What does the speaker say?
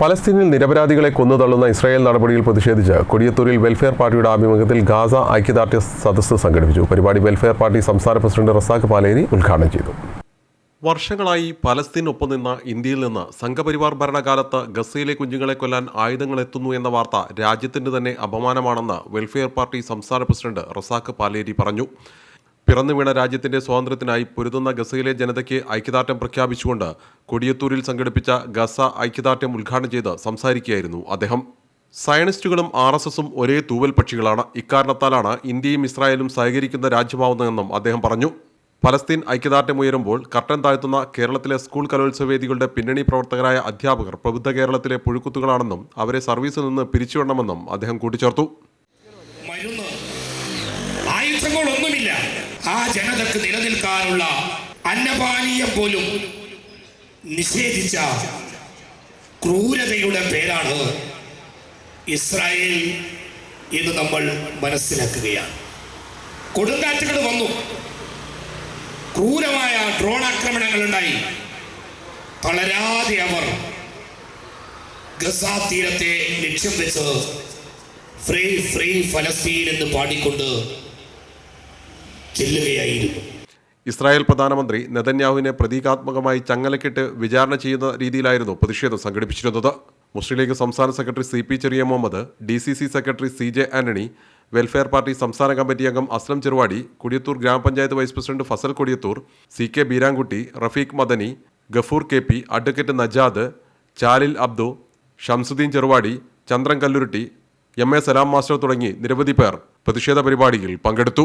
പലസ്തീനിൽ നിരപരാധികളെ കൊന്നുതള്ളുന്ന ഇസ്രായേൽ നടപടിയിൽ പ്രതിഷേധിച്ച് കൊടിയത്തൂരിൽ വെൽഫെയർ പാർട്ടിയുടെ ആഭിമുഖ്യത്തിൽ ഗാസ ഐക്യദാർഢ്യ സദസ്സ് സംഘടിപ്പിച്ചു. പരിപാടി വെൽഫെയർ പാർട്ടി സംസ്ഥാന പ്രസിഡന്റ് റസാഖ് പാലേരി ഉദ്ഘാടനം ചെയ്തു. വർഷങ്ങളായി പലസ്തീൻ പലസ്തീനൊപ്പം നിന്ന ഇന്ത്യയിൽ നിന്ന് സംഘപരിവാർ ഭരണകാലത്ത് ഗസയിലെ കുഞ്ഞുങ്ങളെ കൊല്ലാൻ ആയുധങ്ങൾ എത്തുന്നു എന്ന വാർത്ത രാജ്യത്തിന്റെ തന്നെ അപമാനമാണെന്ന് വെൽഫെയർ പാർട്ടി സംസ്ഥാന പ്രസിഡന്റ് റസാഖ് പാലേരി പറഞ്ഞു. പിറന്നു വീണ രാജ്യത്തിന്റെ സ്വാതന്ത്ര്യത്തിനായി പൊരുതുന്ന ഗസയിലെ ജനതയ്ക്ക് ഐക്യദാർഢ്യം പ്രഖ്യാപിച്ചുകൊണ്ട് കൊടിയത്തൂരിൽ സംഘടിപ്പിച്ച ഗസ ഐക്യദാർഢ്യം ഉദ്ഘാടനം ചെയ്ത് സംസാരിക്കുകയായിരുന്നു അദ്ദേഹം. സയനിസ്റ്റുകളും ആർ എസ് എസും ഒരേ തൂവൽ പക്ഷികളാണ്. ഇക്കാരണത്താലാണ് ഇന്ത്യയും ഇസ്രായേലും സഹകരിക്കുന്ന രാജ്യമാവുന്നതെന്നും അദ്ദേഹം പറഞ്ഞു. ഫലസ്തീൻ ഐക്യദാർഢ്യം ഉയരുമ്പോൾ കർട്ടൻ താഴ്ത്തുന്ന കേരളത്തിലെ സ്കൂൾ കലോത്സവ വേദികളുടെ പിന്നണി പ്രവർത്തകരായ അധ്യാപകർ പ്രബുദ്ധ കേരളത്തിലെ പുഴുക്കുത്തുകളാണെന്നും അവരെ സർവീസിൽ നിന്ന് പിരിച്ചുവിടണമെന്നും അദ്ദേഹം കൂട്ടിച്ചേർത്തു. ആ ജനതക്ക് നിലനിൽക്കാനുള്ള അന്നപാനീയം പോലും നിഷേധിച്ച ക്രൂരതയുടെ പേരാണ് ഇസ്രായേൽ എന്ന് നമ്മൾ മനസ്സിലാക്കുകയാണ്. കൊടുങ്കാറ്റുകൾ വന്നു. ക്രൂരമായ ഡ്രോൺ ആക്രമണങ്ങൾ ഉണ്ടായി തളരാതെ അവർ ഗസ തീരത്തെ ലക്ഷ്യം വെച്ച് ഫ്രീ ഫ്രീ ഫലസ്തീൻ എന്ന് പാടിക്കൊണ്ട് ചെല്ലുകയായിരുന്നു. ഇസ്രായേൽ പ്രധാനമന്ത്രി നെതന്യാഹുവിനെ പ്രതീകാത്മകമായി ചങ്ങലക്കിട്ട് വിചാരണ ചെയ്യുന്ന രീതിയിലായിരുന്നു പ്രതിഷേധം സംഘടിപ്പിച്ചിരുന്നത്. മുസ്ലിം ലീഗ് സംസ്ഥാന secretary C P Cheriya Muhammad D C C secretary C J Antony Welfare Party സംസ്ഥാന കമ്മിറ്റി അംഗം അസ്ലം ചെറുവാടി കൊടിയത്തൂർ ഗ്രാമപഞ്ചായത്ത് vice president Fazal Kodiyathur C K Beerankutty Rafeeq Madani Gafoor K P advocate Najad Chalil Abdu Shamsudheen Cheruvadi Chandran Kallurutti M A Salam master തുടങ്ങി നിരവധി പേർ പ്രതിഷേധ പരിപാടിയിൽ പങ്കെടുത്തു.